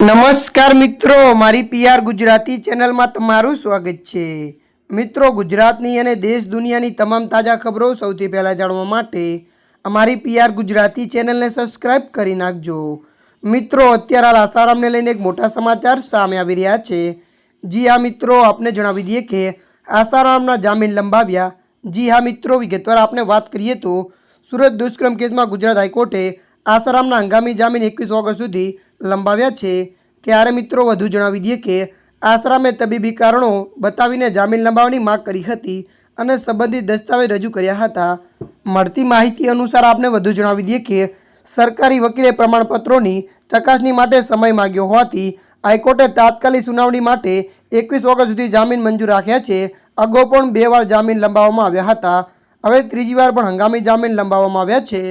નમસ્કાર મિત્રો, મારી પીઆર ગુજરાતી ચેનલમાં તમારું સ્વાગત છે. મિત્રો, ગુજરાતની અને દેશ દુનિયાની તમામ તાજા ખબરો સૌથી પહેલાં જાણવા માટે અમારી પીઆર ગુજરાતી ચેનલને સબસ્ક્રાઇબ કરી નાખજો. મિત્રો, અત્યારે હાલ આસારામને લઈને એક મોટા સમાચાર સામે આવી રહ્યા છે. જી હા, મિત્રો, આપને જણાવી દઈએ કે આસારામના જામીન લંબાવ્યા. જી હા, મિત્રો, વિગતવાર આપણે વાત કરીએ તો, સુરત દુષ્કર્મ કેસમાં ગુજરાત હાઈકોર્ટે આસારામના હંગામી જામીન એકવીસ ઓગસ્ટ સુધી લંબાવ્યા છે. ત્યારે મિત્રો વધુ જણાવી દઈએ કે આશરામે તબીબી કારણો બતાવીને જામીન લંબાવવાની માગ કરી હતી અને સંબંધિત દસ્તાવેજ રજૂ કર્યા હતા. મળતી માહિતી અનુસાર આપને વધુ જણાવી દઈએ કે સરકારી વકીલે પ્રમાણપત્રોની ચકાસણી માટે સમય માગ્યો હોવાથી હાઈકોર્ટે તાત્કાલિક સુનાવણી માટે એકવીસ ઓગસ્ટ સુધી જામીન મંજૂર રાખ્યા છે. અગાઉ પણ બે વાર જામીન લંબાવવામાં આવ્યા હતા. હવે ત્રીજી વાર પણ હંગામી જામીન લંબાવવામાં આવ્યા છે.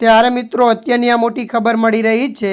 ત્યારે મિત્રો અત્યારની આ મોટી ખબર મળી રહી છે